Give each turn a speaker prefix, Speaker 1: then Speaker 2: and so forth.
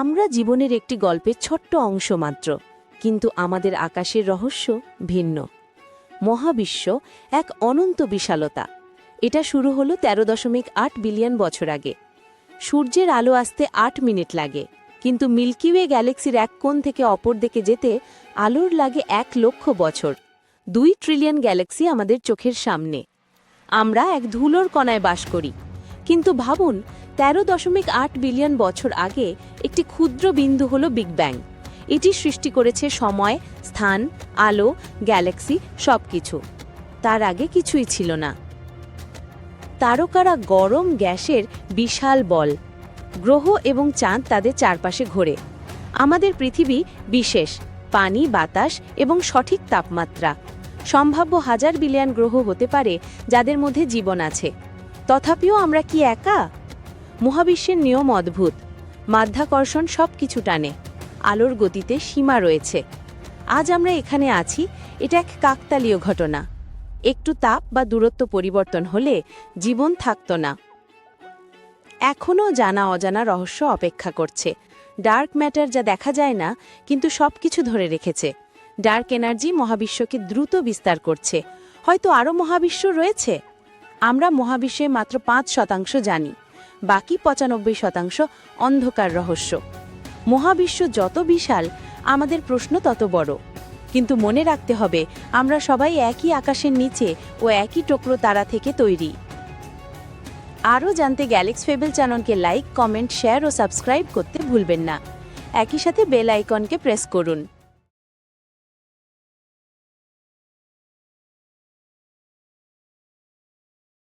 Speaker 1: আমরা জীবনের একটি গল্পের ছোট্ট অংশ মাত্র, কিন্তু আমাদের আকাশের রহস্য ভিন্ন। মহাবিশ্ব এক অনন্ত বিশালতা। এটা শুরু হলো তেরো দশমিক আট বিলিয়ন বছর আগে। সূর্যের আলো আসতে আট মিনিট লাগে, কিন্তু মিল্কি ওয়ে গ্যালাক্সির এক কোণ থেকে অপর দিকে যেতে আলোর লাগে এক লক্ষ বছর। দুই ট্রিলিয়ন গ্যালাক্সি আমাদের চোখের সামনে। আমরা এক ধুলোর কণায় বাস করি। কিন্তু ভাবুন, তেরো দশমিক আট বিলিয়ন বছর আগে একটি ক্ষুদ্র বিন্দু হল বিগ ব্যাং এটি সৃষ্টি করেছে সময়, স্থান, আলো, গ্যালাক্সি সব কিছু তার আগে কিছুই ছিল না। তারকারা গরম গ্যাসের বিশাল বল। গ্রহ এবং চাঁদ তাদের চারপাশে ঘোরে। আমাদের পৃথিবী বিশেষ, পানি, বাতাস এবং সঠিক তাপমাত্রা। সম্ভাব্য হাজার বিলিয়ন গ্রহ হতে পারে যাদের মধ্যে জীবন আছে। তথাপিও আমরা কি একা? মহাবিশ্বের নিয়ম অদ্ভুত। মাধ্যাকর্ষণ সব কিছু টানে। আলোর গতিতে সীমা রয়েছে। আজ আমরা এখানে আছি, এটা এক কাকতালীয় ঘটনা। একটু তাপ বা দূরত্ব পরিবর্তন হলে জীবন থাকত না। এখনও জানা অজানা রহস্য অপেক্ষা করছে। ডার্ক ম্যাটার যা দেখা যায় না, কিন্তু সব কিছু ধরে রেখেছে। ডার্ক এনার্জি মহাবিশ্বকে দ্রুত বিস্তার করছে। হয়তো আরও মহাবিশ্ব রয়েছে? আমরা মহাবিশ্বে মাত্র পাঁচ শতাংশ জানি, বাকি পঁচানব্বই শতাংশ অন্ধকার রহস্য। মহাবিশ্ব যত বিশাল, আমাদের প্রশ্ন তত বড়। কিন্তু মনে রাখতে হবে, আমরা সবাই একই আকাশের নিচে ও একই টুকরো তারা থেকে তৈরি। আরও জানতে গ্যালেক্স ফেবেল চ্যানেলকে লাইক, কমেন্ট, শেয়ার ও সাবস্ক্রাইব করতে ভুলবেন না। একই সাথে বেল আইকনকে প্রেস করুন।